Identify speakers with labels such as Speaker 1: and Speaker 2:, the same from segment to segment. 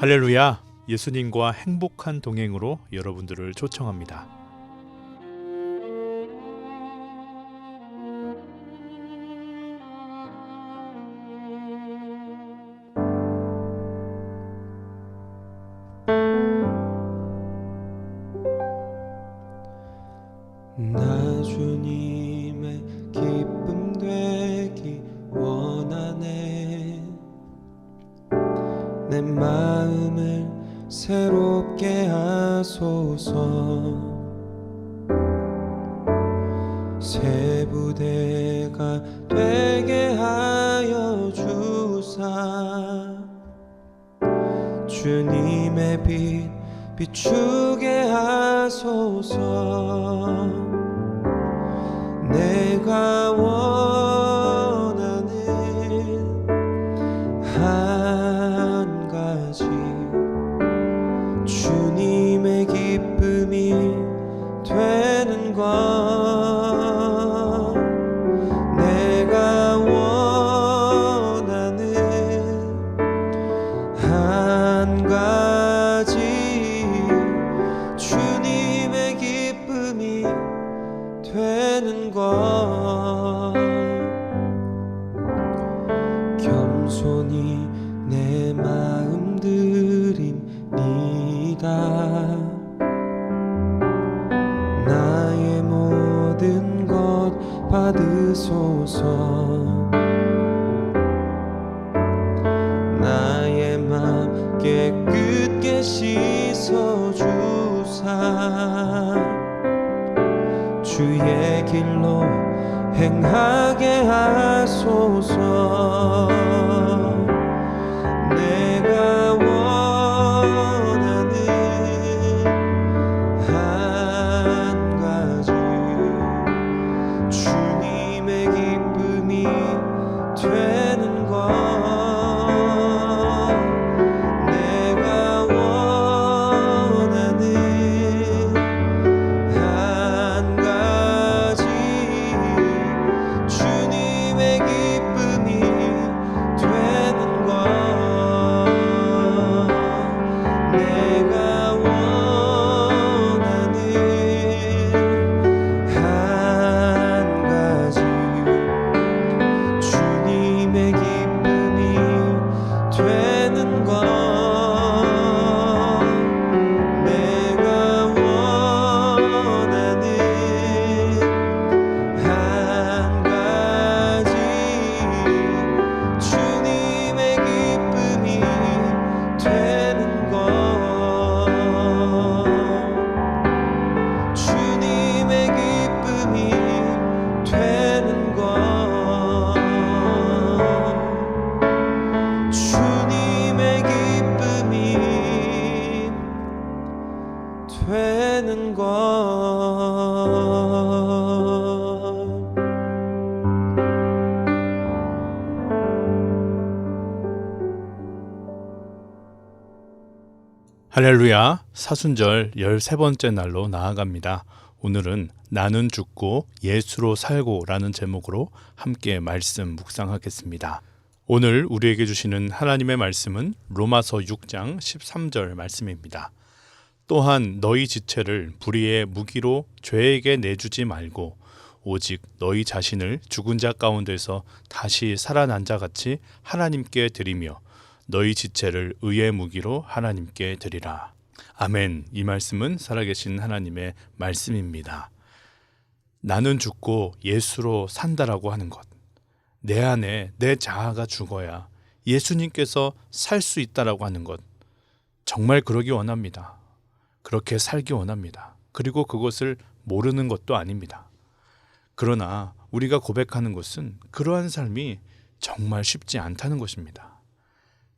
Speaker 1: 할렐루야! 예수님과 행복한 동행으로 여러분들을 초청합니다.
Speaker 2: 내 마음을 새롭게 하소서. 새 부대가 되게 하여 주사. 주님의 빛 비추게 하소서. 내가 원 주님의 기쁨이 받으소서. 나의 맘 깨끗게 씻어 주사. 주의 길로 행하게 하소서
Speaker 1: 할렐루야! 사순절 13번째 날로 나아갑니다. 오늘은 나는 죽고 예수로 살고 라는 제목으로 함께 말씀 묵상하겠습니다. 오늘 우리에게 주시는 하나님의 말씀은 로마서 6장 13절 말씀입니다. 또한 너희 지체를 불의의 무기로 죄에게 내주지 말고 오직 너희 자신을 죽은 자 가운데서 다시 살아난 자 같이 하나님께 드리며 너희 지체를 의의 무기로 하나님께 드리라. 아멘. 이 말씀은 살아계신 하나님의 말씀입니다. 나는 죽고 예수로 산다라고 하는 것. 내 안에 내 자아가 죽어야 예수님께서 살 수 있다라고 하는 것. 정말 그러기 원합니다. 그렇게 살기 원합니다. 그리고 그것을 모르는 것도 아닙니다. 그러나 우리가 고백하는 것은 그러한 삶이 정말 쉽지 않다는 것입니다.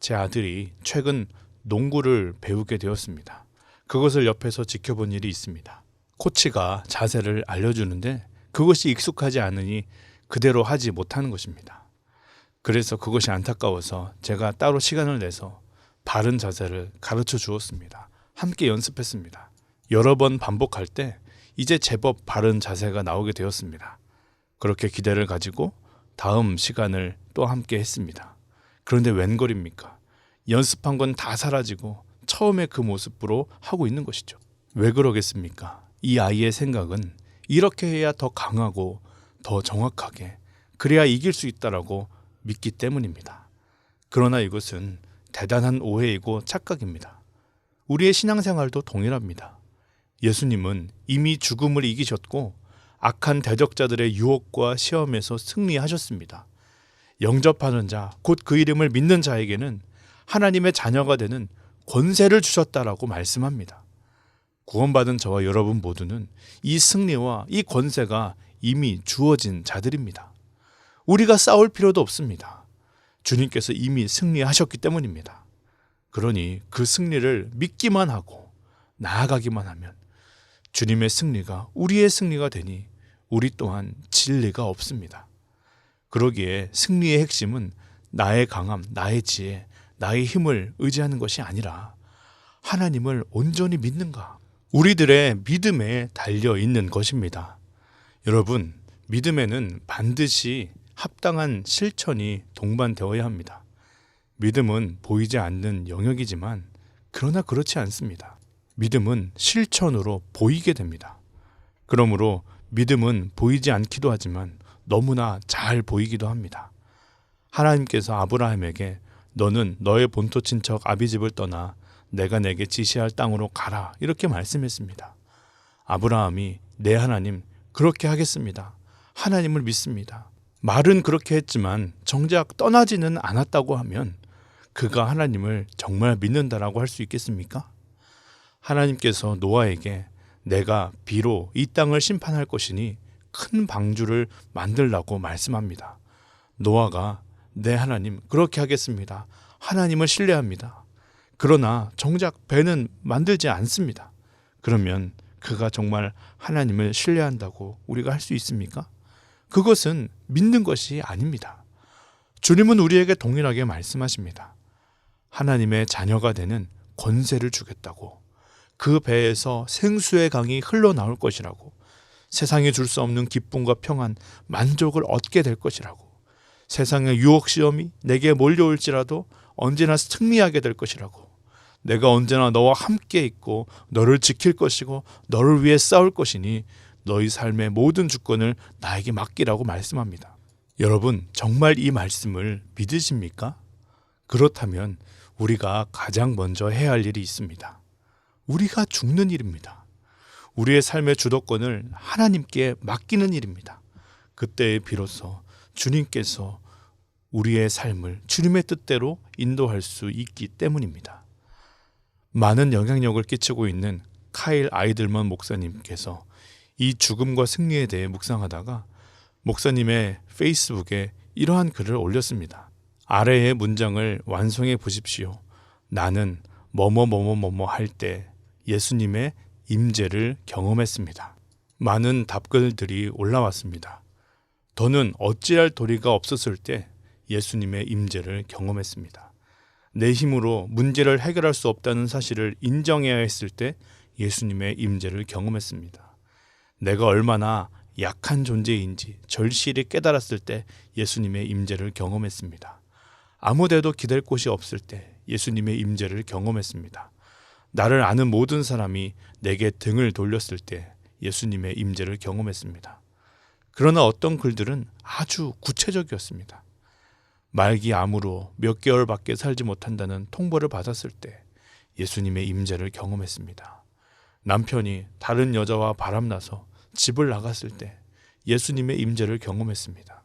Speaker 1: 제 아들이 최근 농구를 배우게 되었습니다. 그것을 옆에서 지켜본 일이 있습니다. 코치가 자세를 알려주는데 그것이 익숙하지 않으니 그대로 하지 못하는 것입니다. 그래서 그것이 안타까워서 제가 따로 시간을 내서 바른 자세를 가르쳐 주었습니다. 함께 연습했습니다. 여러 번 반복할 때 이제 제법 바른 자세가 나오게 되었습니다. 그렇게 기대를 가지고 다음 시간을 또 함께 했습니다. 그런데 웬걸입니까? 연습한 건 다 사라지고 처음에 그 모습으로 하고 있는 것이죠. 왜 그러겠습니까? 이 아이의 생각은 이렇게 해야 더 강하고 더 정확하게 그래야 이길 수 있다라고 믿기 때문입니다. 그러나 이것은 대단한 오해이고 착각입니다. 우리의 신앙생활도 동일합니다. 예수님은 이미 죽음을 이기셨고 악한 대적자들의 유혹과 시험에서 승리하셨습니다. 영접하는 자, 곧 그 이름을 믿는 자에게는 하나님의 자녀가 되는 권세를 주셨다라고 말씀합니다. 구원받은 저와 여러분 모두는 이 승리와 이 권세가 이미 주어진 자들입니다. 우리가 싸울 필요도 없습니다. 주님께서 이미 승리하셨기 때문입니다. 그러니 그 승리를 믿기만 하고 나아가기만 하면 주님의 승리가 우리의 승리가 되니 우리 또한 진리가 없습니다. 그러기에 승리의 핵심은 나의 강함, 나의 지혜, 나의 힘을 의지하는 것이 아니라 하나님을 온전히 믿는가. 우리들의 믿음에 달려 있는 것입니다. 여러분, 믿음에는 반드시 합당한 실천이 동반되어야 합니다. 믿음은 보이지 않는 영역이지만 그러나 그렇지 않습니다. 믿음은 실천으로 보이게 됩니다. 그러므로 믿음은 보이지 않기도 하지만 너무나 잘 보이기도 합니다. 하나님께서 아브라함에게 너는 너의 본토 친척 아비집을 떠나 내가 내게 지시할 땅으로 가라 이렇게 말씀했습니다. 아브라함이 내 하나님 그렇게 하겠습니다. 하나님을 믿습니다. 말은 그렇게 했지만 정작 떠나지는 않았다고 하면 그가 하나님을 정말 믿는다라고 할 수 있겠습니까? 하나님께서 노아에게 내가 비로 이 땅을 심판할 것이니 큰 방주를 만들라고 말씀합니다. 노아가 네 하나님 그렇게 하겠습니다. 하나님을 신뢰합니다. 그러나 정작 배는 만들지 않습니다. 그러면 그가 정말 하나님을 신뢰한다고 우리가 할 수 있습니까? 그것은 믿는 것이 아닙니다. 주님은 우리에게 동일하게 말씀하십니다. 하나님의 자녀가 되는 권세를 주겠다고 그 배에서 생수의 강이 흘러나올 것이라고 세상에 줄수 없는 기쁨과 평안, 만족을 얻게 될 것이라고 세상의 유혹 시험이 내게 몰려올지라도 언제나 승리하게 될 것이라고 내가 언제나 너와 함께 있고 너를 지킬 것이고 너를 위해 싸울 것이니 너희 삶의 모든 주권을 나에게 맡기라고 말씀합니다. 여러분 정말 이 말씀을 믿으십니까? 그렇다면 우리가 가장 먼저 해야 할 일이 있습니다. 우리가 죽는 일입니다. 우리의 삶의 주도권을 하나님께 맡기는 일입니다. 그때에 비로소 주님께서 우리의 삶을 주님의 뜻대로 인도할 수 있기 때문입니다. 많은 영향력을 끼치고 있는 카일 아이들먼 목사님께서 이 죽음과 승리에 대해 묵상하다가 목사님의 페이스북에 이러한 글을 올렸습니다. 아래의 문장을 완성해 보십시오. 나는 뭐뭐뭐뭐뭐뭐 할 때 예수님의 임재를 경험했습니다. 많은 답글들이 올라왔습니다. 더는 어찌할 도리가 없었을 때 예수님의 임재를 경험했습니다. 내 힘으로 문제를 해결할 수 없다는 사실을 인정해야 했을 때 예수님의 임재를 경험했습니다. 내가 얼마나 약한 존재인지 절실히 깨달았을 때 예수님의 임재를 경험했습니다. 아무데도 기댈 곳이 없을 때 예수님의 임재를 경험했습니다. 나를 아는 모든 사람이 내게 등을 돌렸을 때 예수님의 임재를 경험했습니다. 그러나 어떤 글들은 아주 구체적이었습니다. 말기 암으로 몇 개월밖에 살지 못한다는 통보를 받았을 때 예수님의 임재를 경험했습니다. 남편이 다른 여자와 바람나서 집을 나갔을 때 예수님의 임재를 경험했습니다.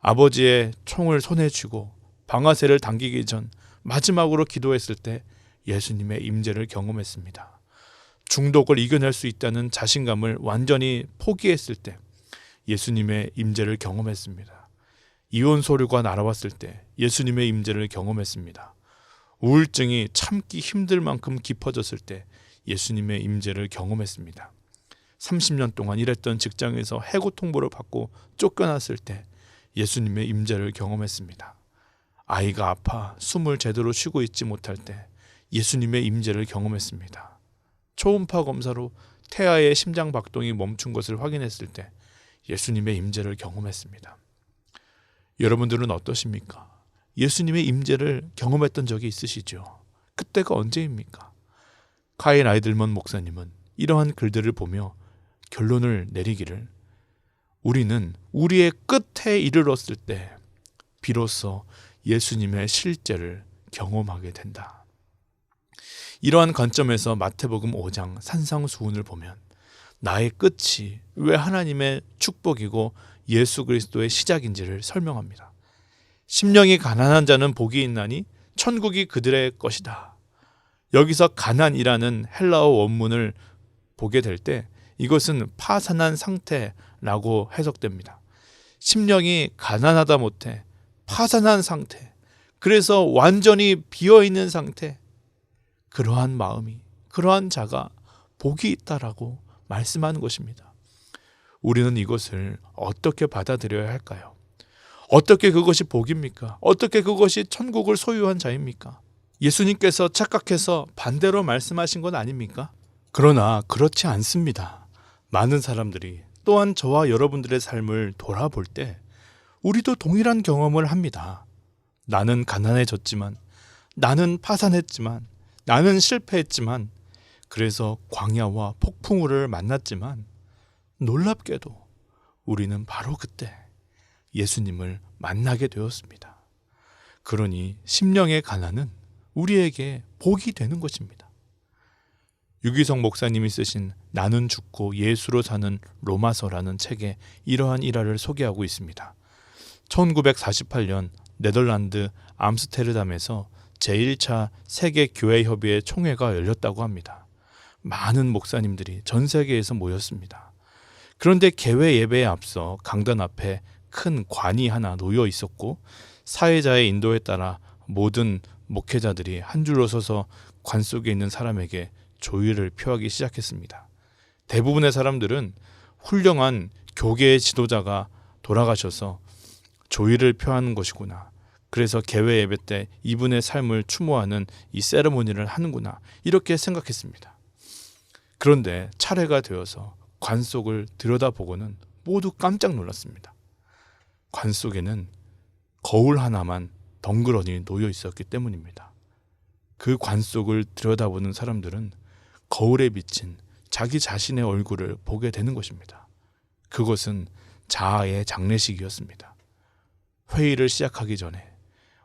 Speaker 1: 아버지의 총을 손에 쥐고 방아쇠를 당기기 전 마지막으로 기도했을 때 예수님의 임재를 경험했습니다. 중독을 이겨낼 수 있다는 자신감을 완전히 포기했을 때 예수님의 임재를 경험했습니다. 이혼 소류가 날아왔을 때 예수님의 임재를 경험했습니다. 우울증이 참기 힘들 만큼 깊어졌을 때 예수님의 임재를 경험했습니다. 30년 동안 일했던 직장에서 해고 통보를 받고 쫓겨났을 때 예수님의 임재를 경험했습니다. 아이가 아파 숨을 제대로 쉬고 있지 못할 때 예수님의 임재를 경험했습니다. 초음파 검사로 태아의 심장 박동이 멈춘 것을 확인했을 때 예수님의 임재를 경험했습니다. 여러분들은 어떠십니까? 예수님의 임재를 경험했던 적이 있으시죠? 그때가 언제입니까? 카일 아이들먼 목사님은 이러한 글들을 보며 결론을 내리기를 우리는 우리의 끝에 이르렀을 때 비로소 예수님의 실제를 경험하게 된다. 이러한 관점에서 마태복음 5장 산상수훈을 보면 나의 끝이 왜 하나님의 축복이고 예수 그리스도의 시작인지를 설명합니다. 심령이 가난한 자는 복이 있나니 천국이 그들의 것이다. 여기서 가난이라는 헬라어 원문을 보게 될 때 이것은 파산한 상태라고 해석됩니다. 심령이 가난하다 못해 파산한 상태. 그래서 완전히 비어 있는 상태. 그러한 마음이 그러한 자가 복이 있다라고 말씀하는 것입니다. 우리는 이것을 어떻게 받아들여야 할까요? 어떻게 그것이 복입니까? 어떻게 그것이 천국을 소유한 자입니까? 예수님께서 착각해서 반대로 말씀하신 건 아닙니까? 그러나 그렇지 않습니다. 많은 사람들이 또한 저와 여러분들의 삶을 돌아볼 때 우리도 동일한 경험을 합니다. 나는 가난해졌지만, 나는 파산했지만, 나는 실패했지만, 그래서 광야와 폭풍우를 만났지만, 놀랍게도 우리는 바로 그때 예수님을 만나게 되었습니다. 그러니 심령의 가난은 우리에게 복이 되는 것입니다. 유기성 목사님이 쓰신 나는 죽고 예수로 사는 로마서라는 책에 이러한 일화를 소개하고 있습니다. 1948년 네덜란드 암스테르담에서 제1차 세계 교회 협의회 총회가 열렸다고 합니다. 많은 목사님들이 전 세계에서 모였습니다. 그런데 개회 예배에 앞서 강단 앞에 큰 관이 하나 놓여 있었고 사회자의 인도에 따라 모든 목회자들이 한 줄로 서서 관 속에 있는 사람에게 조의를 표하기 시작했습니다. 대부분의 사람들은 훌륭한 교계의 지도자가 돌아가셔서 조의를 표하는 것이구나. 그래서 개회 예배 때 이분의 삶을 추모하는 이 세레모니를 하는구나. 이렇게 생각했습니다. 그런데 차례가 되어서 관 속을 들여다보고는 모두 깜짝 놀랐습니다. 관 속에는 거울 하나만 덩그러니 놓여 있었기 때문입니다. 그 관 속을 들여다보는 사람들은 거울에 비친 자기 자신의 얼굴을 보게 되는 것입니다. 그것은 자아의 장례식이었습니다. 회의를 시작하기 전에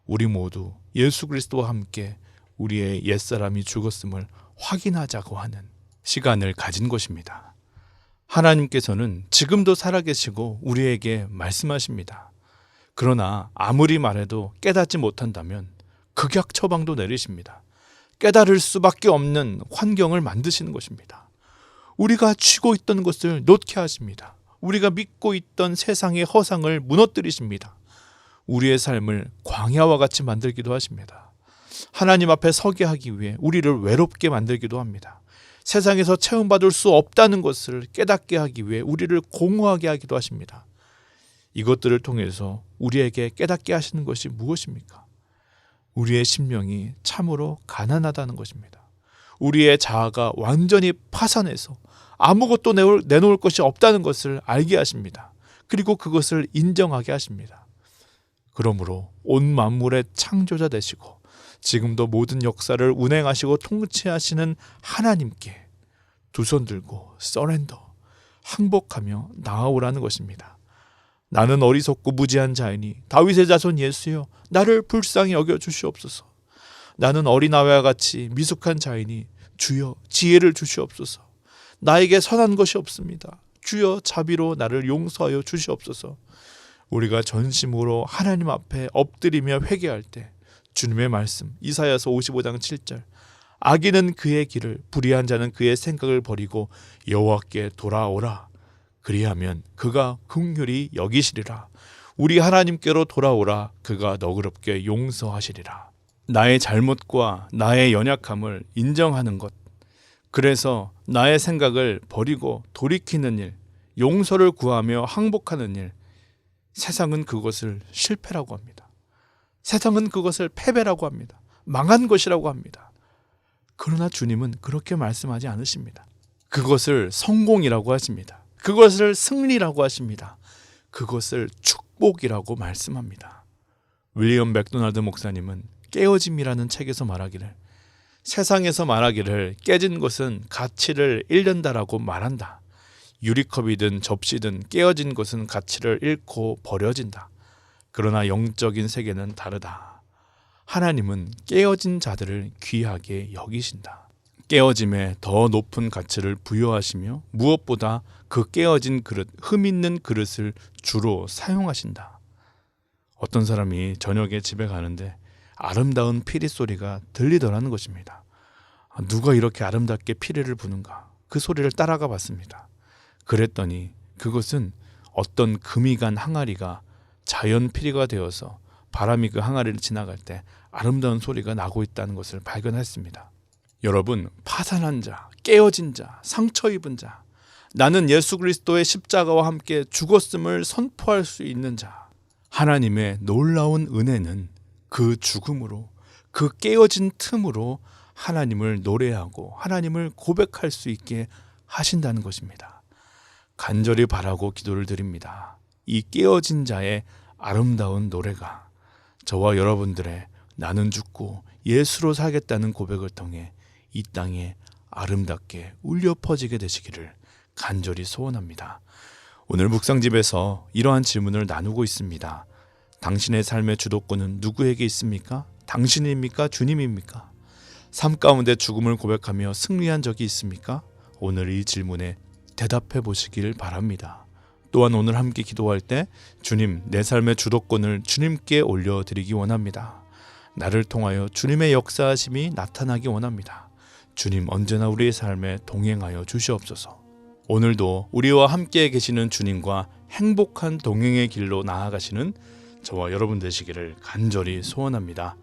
Speaker 1: 우리 모두 예수 그리스도와 함께 우리의 옛사람이 죽었음을 확인하자고 하는 시간을 가진 것입니다. 하나님께서는 지금도 살아계시고 우리에게 말씀하십니다. 그러나 아무리 말해도 깨닫지 못한다면 극약 처방도 내리십니다. 깨달을 수밖에 없는 환경을 만드시는 것입니다. 우리가 쥐고 있던 것을 놓게 하십니다. 우리가 믿고 있던 세상의 허상을 무너뜨리십니다. 우리의 삶을 광야와 같이 만들기도 하십니다. 하나님 앞에 서게 하기 위해 우리를 외롭게 만들기도 합니다. 세상에서 체험받을 수 없다는 것을 깨닫게 하기 위해 우리를 공허하게 하기도 하십니다. 이것들을 통해서 우리에게 깨닫게 하시는 것이 무엇입니까? 우리의 심령이 참으로 가난하다는 것입니다. 우리의 자아가 완전히 파산해서 아무것도 내놓을, 것이 없다는 것을 알게 하십니다. 그리고 그것을 인정하게 하십니다. 그러므로 온 만물의 창조자 되시고 지금도 모든 역사를 운행하시고 통치하시는 하나님께 두 손 들고 서렌더 항복하며 나아오라는 것입니다. 나는 어리석고 무지한 자이니 다윗의 자손 예수여 나를 불쌍히 여겨 주시옵소서. 나는 어린아이와 같이 미숙한 자이니 주여 지혜를 주시옵소서. 나에게 선한 것이 없습니다. 주여 자비로 나를 용서하여 주시옵소서. 우리가 전심으로 하나님 앞에 엎드리며 회개할 때 주님의 말씀 이사야서 55장 7절. 악인은 그의 길을 불의한 자는 그의 생각을 버리고 여호와께 돌아오라. 그리하면 그가 긍휼히 여기시리라. 우리 하나님께로 돌아오라. 그가 너그럽게 용서하시리라. 나의 잘못과 나의 연약함을 인정하는 것. 그래서 나의 생각을 버리고 돌이키는 일 용서를 구하며 항복하는 일 세상은 그것을 실패라고 합니다. 세상은 그것을 패배라고 합니다. 망한 것이라고 합니다. 그러나 주님은 그렇게 말씀하지 않으십니다. 그것을 성공이라고 하십니다. 그것을 승리라고 하십니다. 그것을 축복이라고 말씀합니다. 윌리엄 맥도날드 목사님은 깨어짐이라는 책에서 말하기를 세상에서 말하기를 깨진 것은 가치를 잃는다라고 말한다. 유리컵이든 접시든 깨어진 것은 가치를 잃고 버려진다. 그러나 영적인 세계는 다르다. 하나님은 깨어진 자들을 귀하게 여기신다. 깨어짐에 더 높은 가치를 부여하시며 무엇보다 그 깨어진 그릇, 흠 있는 그릇을 주로 사용하신다. 어떤 사람이 저녁에 집에 가는데 아름다운 피리 소리가 들리더라는 것입니다. 아, 누가 이렇게 아름답게 피리를 부는가? 그 소리를 따라가 봤습니다. 그랬더니 그것은 어떤 금이 간 항아리가 자연 피리가 되어서 바람이 그 항아리를 지나갈 때 아름다운 소리가 나고 있다는 것을 발견했습니다. 여러분, 파산한 자, 깨어진 자, 상처 입은 자, 나는 예수 그리스도의 십자가와 함께 죽었음을 선포할 수 있는 자. 하나님의 놀라운 은혜는 그 죽음으로, 그 깨어진 틈으로 하나님을 노래하고 하나님을 고백할 수 있게 하신다는 것입니다. 간절히 바라고 기도를 드립니다. 이 깨어진 자의 아름다운 노래가 저와 여러분들의 나는 죽고 예수로 살겠다는 고백을 통해 이 땅에 아름답게 울려 퍼지게 되시기를 간절히 소원합니다. 오늘 묵상집에서 이러한 질문을 나누고 있습니다. 당신의 삶의 주도권은 누구에게 있습니까? 당신입니까? 주님입니까? 삶 가운데 죽음을 고백하며 승리한 적이 있습니까? 오늘 이 질문에 대답해 보시길 바랍니다. 또한 오늘 함께 기도할 때 주님 내 삶의 주도권을 주님께 올려드리기 원합니다. 나를 통하여 주님의 역사하심이 나타나기 원합니다. 주님 언제나 우리의 삶에 동행하여 주시옵소서. 오늘도 우리와 함께 계시는 주님과 행복한 동행의 길로 나아가시는 저와 여러분 되시기를 간절히 소원합니다.